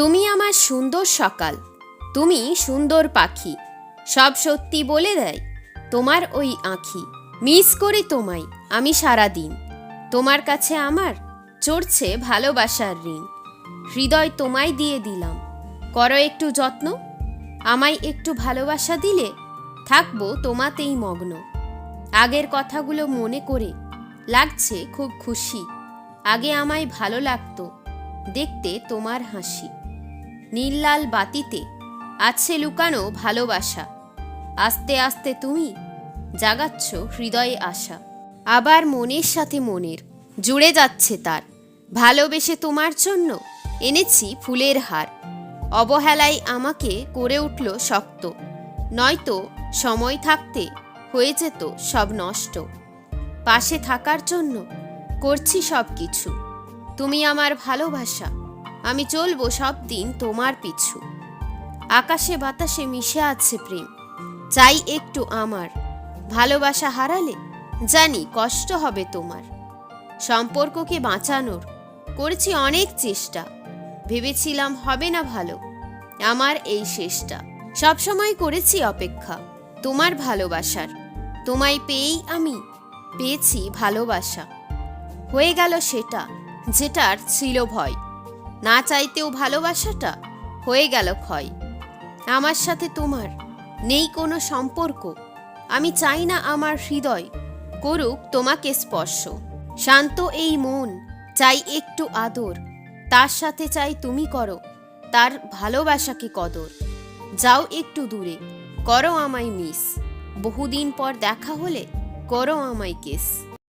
তুমি আমার সুন্দর সকাল, তুমি সুন্দর পাখি, সব সত্যি বলে দেয় তোমার ওই আঁখি। মিস করি তোমায়, আমি সারা দিন। তোমার কাছে আমার চড়ছে ভালোবাসার ঋণ। হৃদয় তোমায় দিয়ে দিলাম। করো একটু যত্ন, আমায় একটু ভালোবাসা দিলে থাকব তোমাতেই মগ্ন। আগের কথাগুলো মনে করে লাগছে খুব খুশি। আগে আমায় ভালো লাগতো, দেখতে তোমার হাসি। নীল লাল বাতিতে, আছে লুকানো ভালোবাসা। আস্তে আস্তে তুমি জাগাচ্ছ হৃদয়ে আশা। আবার মনের সাথে মনের, জুড়ে যাচ্ছে তার। ভালোবেসে তোমার জন্য এনেছি ফুলের হার। অবহেলায় আমাকে করে উঠল শক্ত। নয়তো সময় থাকতে হয়ে যেত সব নষ্ট। পাশে থাকার জন্য করছি সব কিছু তুমি আমার ভালোবাসা। আমি চলবো সব দিন তোমার পিছু। আকাশে বাতাসে মিশে আছে প্রেম। চাই একটু আমার। ভালোবাসা হারালে জানি কষ্ট হবে তোমার। সম্পর্ককে বাঁচানোর করেছি অনেক চেষ্টা। ভেবেছিলাম হবে না ভালো। আমার এই শেষটা। সবসময় করেছি অপেক্ষা। তোমার ভালোবাসার। তোমায় পেয়েই আমি পেয়েছি ভালোবাসা। হয়ে গেল সেটা, যেটার ছিল ভয়। না চাইতেও ভালোবাসাটা হয়ে গেল ক্ষয়। আমার সাথে তোমার নেই কোনো সম্পর্ক। আমি চাই না আমার হৃদয় করুক তোমাকে স্পর্শ। শান্ত এই মন, চাই একটু আদর। তার সাথে চাই তুমি করো, তার ভালোবাসাকে কদর। যাও একটু দূরে, করো আমায় মিস। বহুদিন পর দেখা হলে করো আমায় কেস।